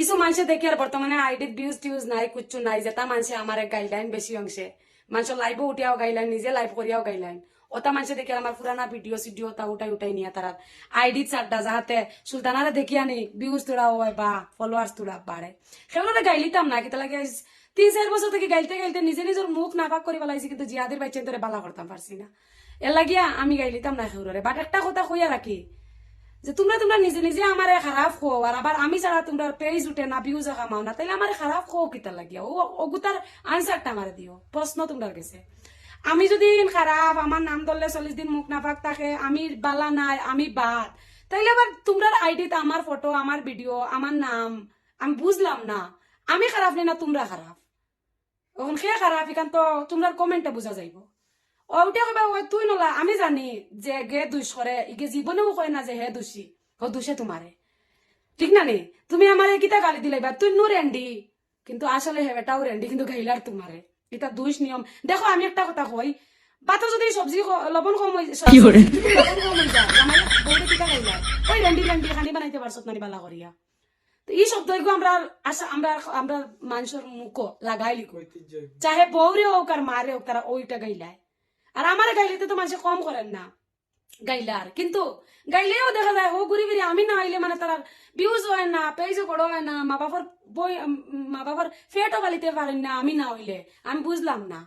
কিছু মানুষে দেখি আর বর্তমানে আইডিত ভিউজ টিউজ নাই, কুচ্ছু নাই, যেটা মানুষে আমার গাইডলাইন বেশি অংশে। মানুষের লাইভও উঠিয়াও গাইলাইন নিজে লাইভ করিয়াও গাইলাইন ওটা মানুষে দেখি আমার পুরানা ভিডিও সিডিও তা উঠাই উঠাই নিয়ে তারা। আইডিত চারটা যাহাতে সুলতানারে দেখি আনি ভিউজ তোরা হয় বা ফলোয়ার্স তোরা বাড়ে। সেগুলো গাইলিতাম না, কিতা লাগে তিন চার বছর থেকে গাইতে গাইতে নিজে নিজের মুখ নাপাক করে পেলাইছি কিন্তু জিয়াদের বাচ্চা তোরে বালা করতাম, পারছি না। এর লাগিয়া আমি গাইলিতাম না সেগুলোরে। বাট একটা কথা কইয়া রাখি যে তোমরা তোমরা নিজে নিজে আমারে খারাপ খো আর আবার আমি ছাড়া তোমরা পেজ উঠে না ভিউজ কামাও না, তাইলে আমারে খারাপ খো কিতা লাগিয়া? ও ওগুতার আনসারটা আমারে দিও, প্রশ্ন তোমরা গেছে আমি যদি খারাপ আমার নাম ধরলে চল্লিশ দিন মুখ নাফাক থাকে, আমি বালা নাই, আমি বাদ, তাইলে আবার তোমরা আইডিতে আমার ফটো আমার ভিডিও আমার নাম, আমি বুঝলাম না। আমি খারাপ নেই না তোমরা খারাপ? এখন সে খারাপ, এখান তো তোমরা কমেন্টে বোঝা যাইব। ওটা কবা ওই তুই নলা আমি জানি যে গে দুষ করে ইগে জীবনেও কয় না যে হে দোষী ও দোষে তোমারে ঠিক না নি? তুমি আমারে কিতা গালি দিলাইবা তুই নো রেন্ডি কিন্তু আসলে হে বেটাও রেন্ডি কিন্তু গাইলার তোমারে এটা দুষ নিয়ম। দেখো আমি একটা কথা কই বাতো যদি সবজি লবণ কম হই কি লবণ কম হই যায় আমার বউরে কিতা গাইলা ওই রেন্ডি রেন্ডি খানি বানাইতে পারছত নানি বালা করিয়া। তো এই শব্দ আমরা আশা আমরা আমরা মানুষের মুখ লাগাই লিখো। চাহে বউরে হোক আর মারে হোক তারা ওইটা গাইলায়। আর আমার গাইলে তো মানুষ কম করেন না। গাইলার কিন্তু গাইলেও দেখা যায়, ও ঘুরি ফিরি আমি না আইলে মানে তারা বিউজ হয় না পেজও বড় হয় না, মা বাবার বই মা বাবার ফেটও গালিতে পারেন না, আমি না হইলে। আমি বুঝলাম না।